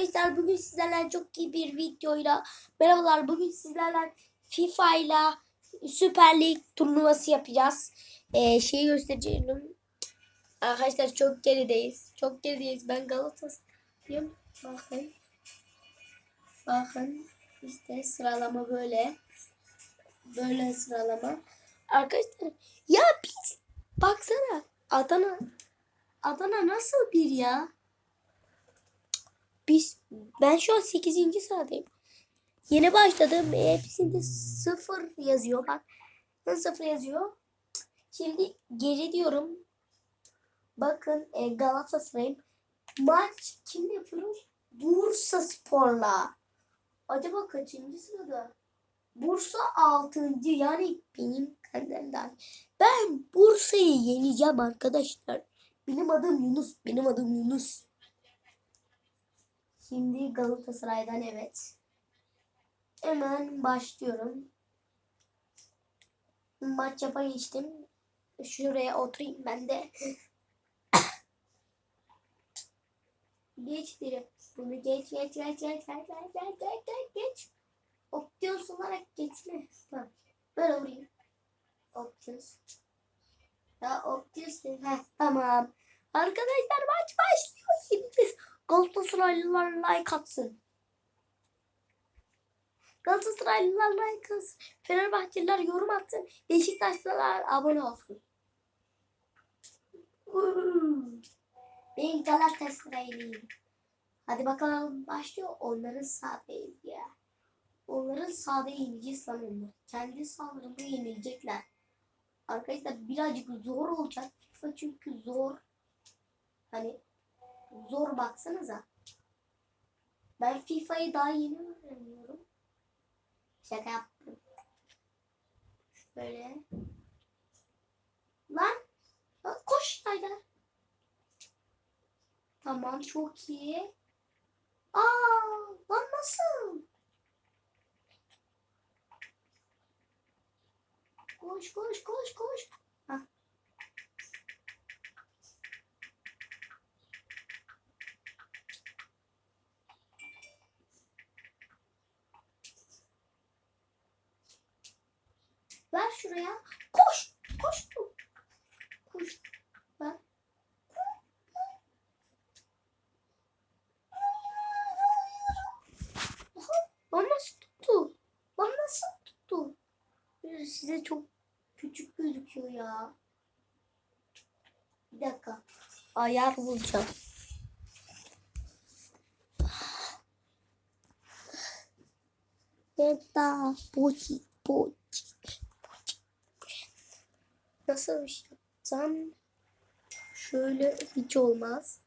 Arkadaşlar bugün sizlerle çok iyi bir videoyla merhabalar. Bugün sizlerle FIFA ile Süper Lig turnuvası yapacağız. Ee, şeyi göstereceğim. Arkadaşlar çok gerideyiz. Çok gerideyiz. Ben Galatasaraylıyım. Bakın. Bakın. işte sıralama böyle. Böyle sıralama. Arkadaşlar ya biz baksana Adana Adana nasıl bir ya? Biz ben şu an 8. sıradayım. Yeni başladım. Hepsinde sıfır yazıyor. Bak. Sıfır yazıyor. Şimdi geri diyorum. Bakın e, Galatasaray'ın maç kim yapıyoruz? Bursa Spor'la. Acaba kaçıncı sırada? Bursa 6. yani benim kademden. Ben Bursa'yı yeneceğim arkadaşlar. Benim adım Yunus. Benim adım Yunus. Şimdi Galatasaray'dan evet. Hemen başlıyorum. Maç yapa geçtim. Şuraya oturayım ben de. geç biri. Bunu geç geç geç geç geç geç geç geç geç geç. Optimus olarak geçme. Bak. Böyle vurayım. Optimus. Ya Optimus. Heh, tamam. Arkadaşlar maç başlıyor. Galatasaraylılar like atsın. Galatasaraylılar like atsın. Fenerbahçeliler yorum atsın. Beşiktaşlılar abone olsun. Ben Galatasaraylıyım. Hadi bakalım başlıyor. Onların sahadayız ya. Onların sahada yeneceğiz lan onlar. Kendi sahalarında yenilecekler. Arkadaşlar birazcık zor olacak. Çünkü zor. Hani zor baksanıza. Ben FIFA'yı daha yeni öğreniyorum. Şaka yaptım. Böyle. Lan. lan Koş Haydar. Tamam çok iyi. Aa, lan nasıl? Koş koş koş koş. Ver şuraya. Koş. Koş. Koş. Ver. Lan nasıl tuttu? Lan nasıl tuttu? Size çok küçük gözüküyor ya. Bir dakika. Ayar bulacağım. Beta, poçi, poçi. Nasıl şey yapsam? Şöyle hiç olmaz.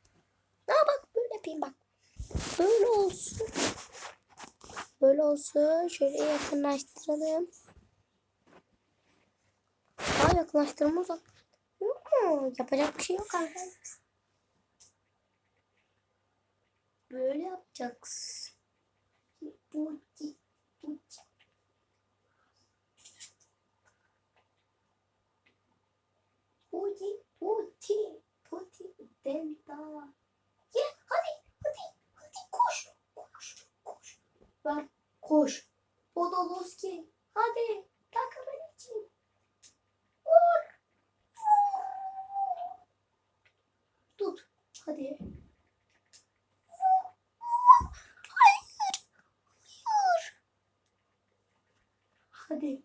Ha bak böyle yapayım bak. Böyle olsun. Böyle olsun. Şöyle yakınlaştıralım. Daha yakınlaştırma uzak. Yok mu? Yapacak bir şey yok arkadaşlar. Böyle yapacaksın. Bu, Puti, puti, puti, denta. Ye, hadi, hadi, hadi koş, koş, koş. Ver, koş. Podoloski, hadi, takımın için. Vur. Tut, hadi. Hayır, hayır. Hadi.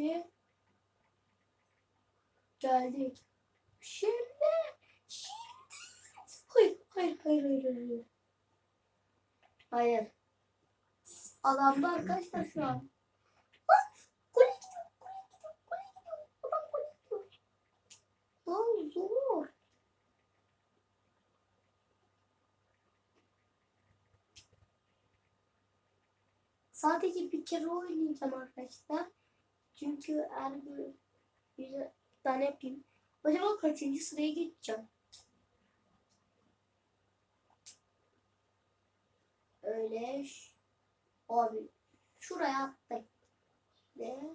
Şimdi geldik. Şimdi şimdi hayır hayır hayır hayır hayır. Hayır. Adamda arkadaşlar şu an. Sadece bir kere oynayacağım arkadaşlar. Çünkü her gün bir tane yapayım. Acaba kaçıncı sıraya geçeceğim? Öyle abi şuraya atlayın. Ne?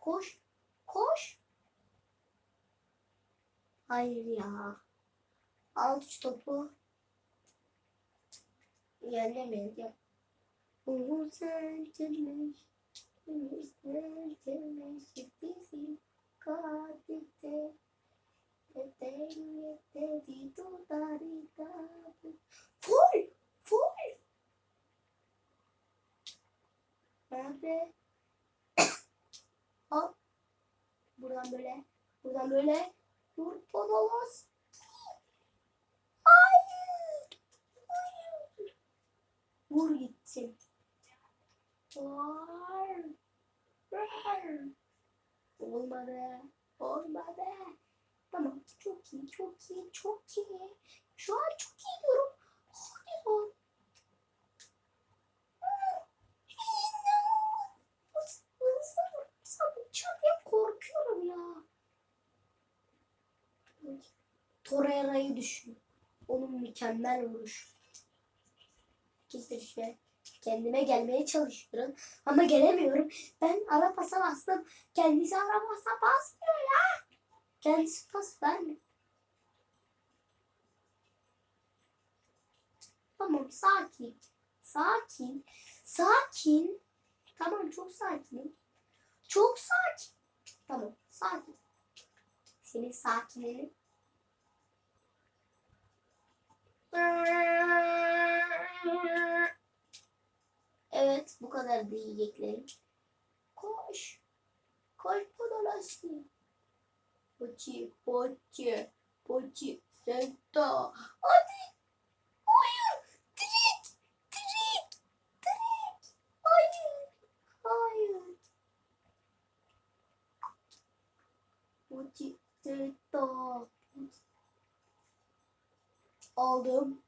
Koş. Koş. Hayır ya. Al şu topu. Yenemeyiz ya. Umut sertleş. Umut sertleş. Bizi tutarita. Full. Full. Nerede? Al. Buradan böyle. Buradan böyle. Dur olamaz. Hayır. Hayır. Vur gitsin. Var. Olmadı. Olmadı. Tamam. Çok iyi. Çok iyi. Çok iyi. Şu an çok iyi diyorum. Hadi. Çabuk korkuyorum ya. Torreira'yı düşün. Onun mükemmel vuruş. Şey. Kendime gelmeye çalışıyorum. Ama gelemiyorum. Ben ara pasa bastım. Kendisi ara pasa basmıyor ya. Kendisi pas vermiyor. Tamam sakin. Sakin. Sakin. Tamam çok sakinim. Çok sakin. Tamam sakin. Senin sakinliğini. Evet bu kadar diyeceklerim. Koş. Koş Podolaski. Poçi, poçi, poçi, senta. Hadi. Hayır. Direkt, direkt, direkt. Hayır. Hayır. Poçi, senta. Aldım.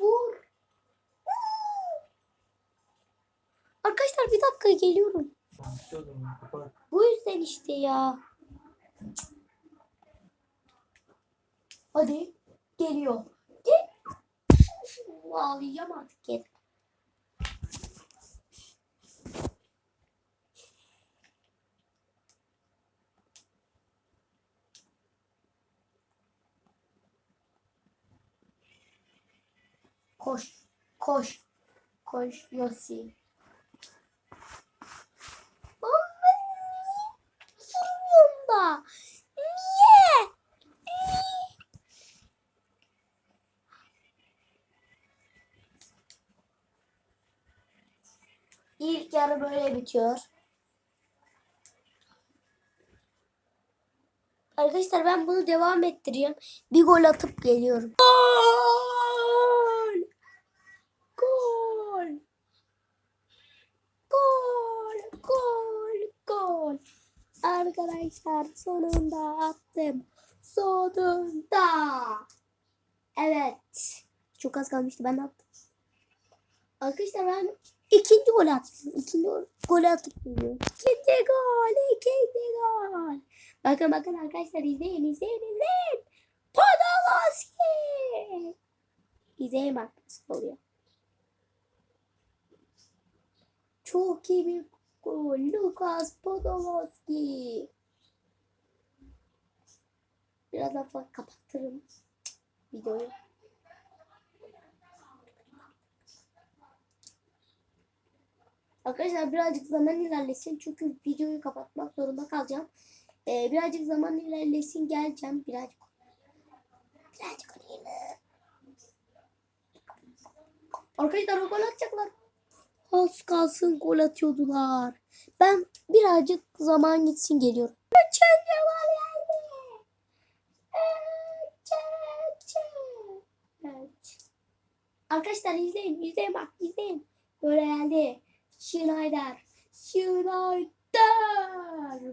Vur. Arkadaşlar bir dakika geliyorum. Bu yüzden işte ya. Hadi. Geliyor. Gel. Ağlayacağım artık gel. Koş. Koş. Koş Yossi. Da? Niye? Niye? İlk yarı böyle bitiyor. Arkadaşlar ben bunu devam ettireyim. Bir gol atıp geliyorum. Gol! Gol! Gol! Gol! Gol! Arkadaşlar sonunda attım. Sonunda. Evet. Çok az kalmıştı ben attım. Arkadaşlar ben ikinci gol attım. İkinci gol geliyorum. İkinci gol. ikinci gol. Bakın bakın arkadaşlar izleyin izleyin izleyin. Podolski. İzleyin bak nasıl oluyor. Çok iyi bir gol. Lucas Podolski. Birazdan falan kapatırım videoyu. Arkadaşlar birazcık zaman ilerlesin çünkü videoyu kapatmak zorunda kalacağım. Ee, birazcık zaman ilerlesin geleceğim birazcık. Birazcık olayım. Arkadaşlar o gol atacaklar. Az kalsın gol atıyordular. Ben birazcık zaman gitsin geliyorum. Çence var. Arkadaşlar izleyin, izleyin bak, izleyin. Böyle geldi. Schneider. Schneider.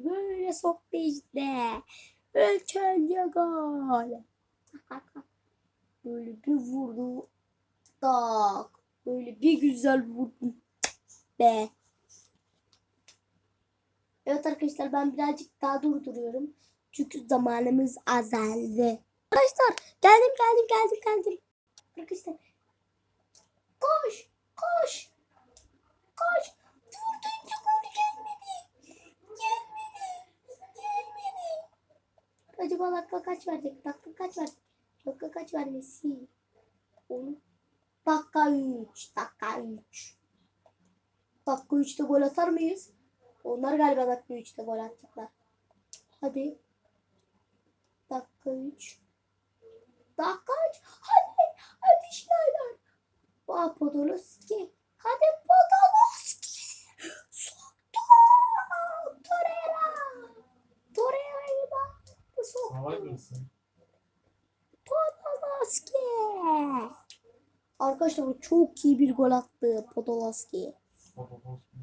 Böyle soktu işte. Ölçence gol. Böyle bir vurdu. Tak. Böyle bir güzel vurdu be. Evet arkadaşlar ben birazcık daha durduruyorum. Çünkü zamanımız azaldı. Arkadaşlar geldim geldim geldim geldim. Arkadaşlar koş koş koş. Dördüncü gol gelmedi. Gelmedi. Gelmedi. Acaba dakika kaç verecek? Dakika kaç ver? Dakika kaç vermesi? Onu. Dakika 3. Dakika 3. Dakika 3'te gol atar mıyız? Onlar galiba dakika 3'te gol atacaklar. Hadi. Dakika 3. Dakika 3. Hadi. Hadi Schneider. Aa Podolski. Hadi Podolski. Soktu. Torreira. Torreira'yı bak. Salak Soktu. Podolski. Arkadaşlar bu çok iyi bir gol attı Podolski. Podolski.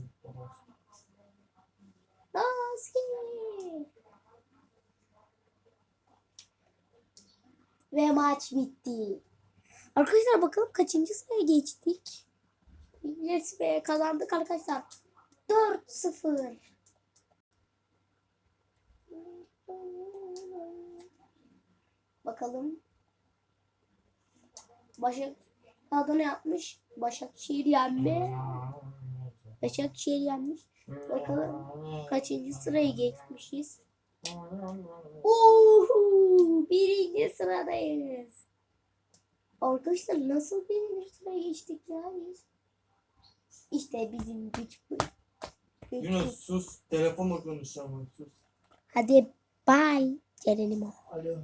Ve maç bitti. Arkadaşlar bakalım kaçıncı sıraya geçtik. Yes be kazandık arkadaşlar. 4-0. Bakalım. Başak adı ne yapmış? Başakşehir yenme. Başakşehir yenmiş. Bakalım kaçıncı sıraya geçmişiz. Uhu, birinci sıradayız. Arkadaşlar nasıl birinci sıraya geçtik ya biz? İşte bizim güç bu. Güç. Yunus sus. Telefonla konuşacağım. Sus. Hadi bye. Ceren'im o. Alo.